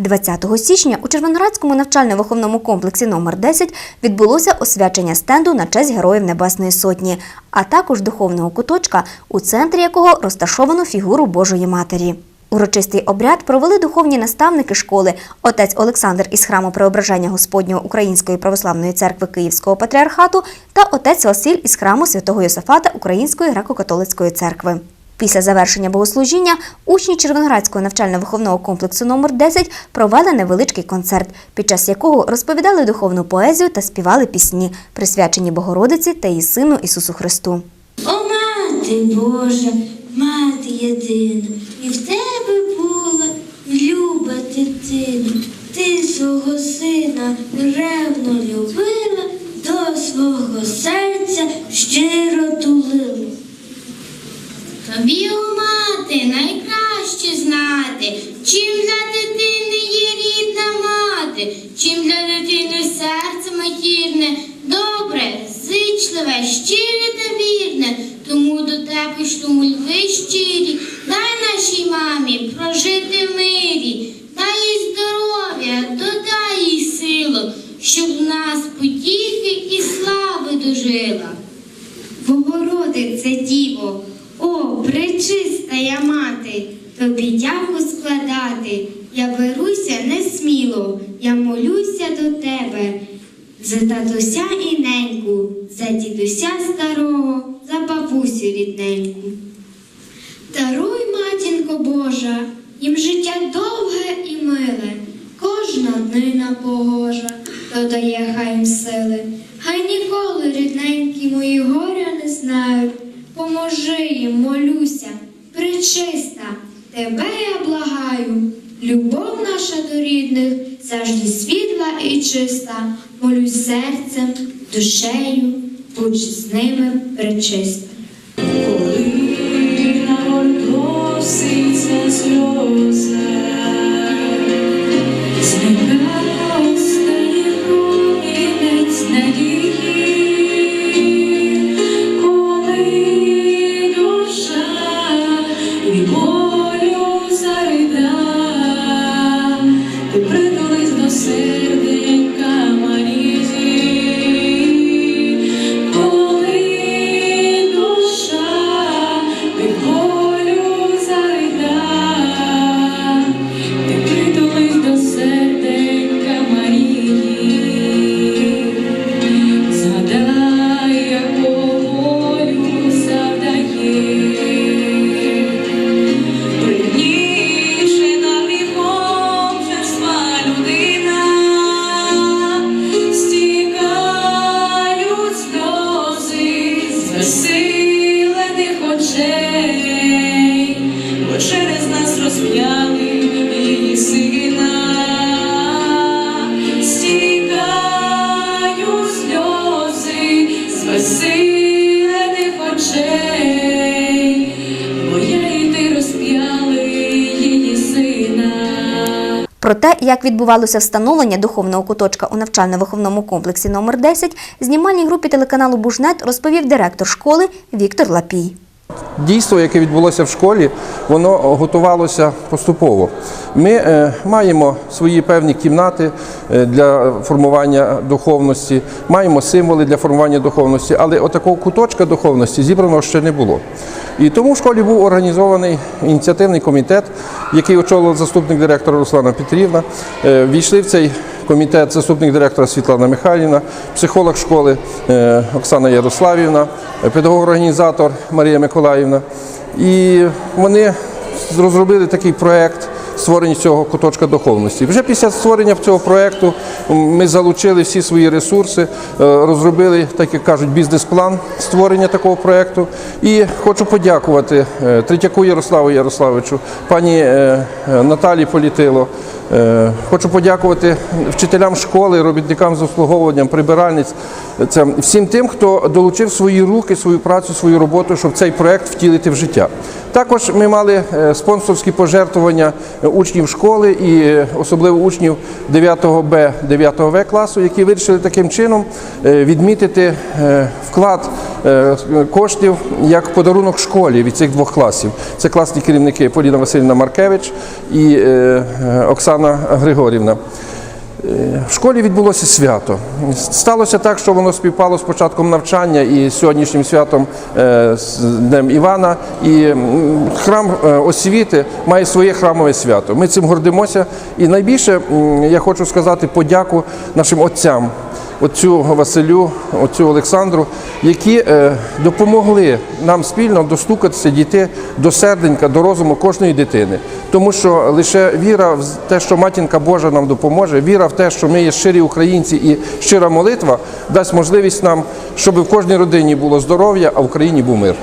20 січня у Червоноградському навчально-виховному комплексі номер 10 відбулося освячення стенду на честь Героїв Небесної Сотні, а також духовного куточка, у центрі якого розташовано фігуру Божої Матері. Урочистий обряд провели духовні наставники школи, отець Олександр із храму Преображення Господнього Української православної церкви Київського патріархату та отець Василь із храму святого Йосафата Української греко-католицької церкви. Після завершення богослужіння учні Червоноградського навчально-виховного комплексу номер 10 провели невеличкий концерт, під час якого розповідали духовну поезію та співали пісні, присвячені Богородиці та її сину Ісусу Христу. О, мати Божа, мати єдина, і в тебе була люба дитина. Ти свого сина ревно любила, до свого серця щиро тулила. Тобі, о мати, найкраще знати, чим для дитини є рідна мати, чим для дитини серце матірне, добре, зичливе, щире та вірне, тому до тебе шлю мольви щирі, дай нашій мамі прожити в мирі, дай їй здоров'я, додай їй силу, щоб в нас потіхи і слави дожила. Богородице Діво, пречистая мати, тобі дяку складати. Я беруся несміло, я молюся до тебе. За татуся і неньку, за дідуся старого, за бабусю рідненьку. Даруй, матінко Божа, їм життя довге і миле, кожна днина погожа, додає хай їм сили. Хай ніколи рідненькі мої горя не знають. Поможи їм, молюся, причиста, тебе я благаю. Любов наша до рідних завжди світла і чиста. Молюсь серцем, душею, будь з ними причиста. Коли проситься сльоза, від бо через нас розп'яли її сина, стікають сльози з веселених очей. Про те, як відбувалося встановлення духовного куточка у навчально-виховному комплексі номер 10 знімальній групі телеканалу Бужнет розповів директор школи Віктор Лапій. Дійство, яке відбулося в школі, воно готувалося поступово. Ми е, маємо свої певні кімнати е, для формування духовності, маємо символи для формування духовності, але отакого куточка духовності зібраного ще не було. І тому в школі був організований ініціативний комітет, який очолив заступник директора Руслана Петрівна. Е, Війшли в цей комітет заступник директора Світлана Михайлівна, психолог школи е, Оксана Ярославівна, педагог-організатор Марія Миколаївна. І вони розробили такий проєкт створення цього куточка духовності. Вже після створення цього проєкту ми залучили всі свої ресурси, е, розробили, так як кажуть, бізнес-план створення такого проєкту. І хочу подякувати е, Третьяку Ярославу Ярославовичу, пані е, Наталі Політило. Хочу подякувати вчителям школи, робітникам з обслуговуванням, прибиральниць, всім тим, хто долучив свої руки, свою працю, свою роботу, щоб цей проект втілити в життя. Також ми мали спонсорські пожертвування учнів школи і е, особливо учнів 9 Б, 9 В класу, які вирішили таким чином е, відмітити е, вклад коштів як подарунок школі від цих двох класів. Це класні керівники Поліна Васильівна Маркевич і Оксана Григорівна. В школі відбулося свято. Сталося так, що воно співпало з початком навчання і сьогоднішнім святом е, з Днем Івана. І храм е, освіти має своє храмове свято. Ми цим гордимося. І найбільше я хочу сказати подяку нашим отцям. Отцю Василю, оцю Олександру, які е, допомогли нам спільно достукатися, дійти до серденька, до розуму кожної дитини. Тому що лише віра в те, що матінка Божа нам допоможе, віра в те, що ми є щирі українці і щира молитва, дасть можливість нам, щоб в кожній родині було здоров'я, а в Україні був мир.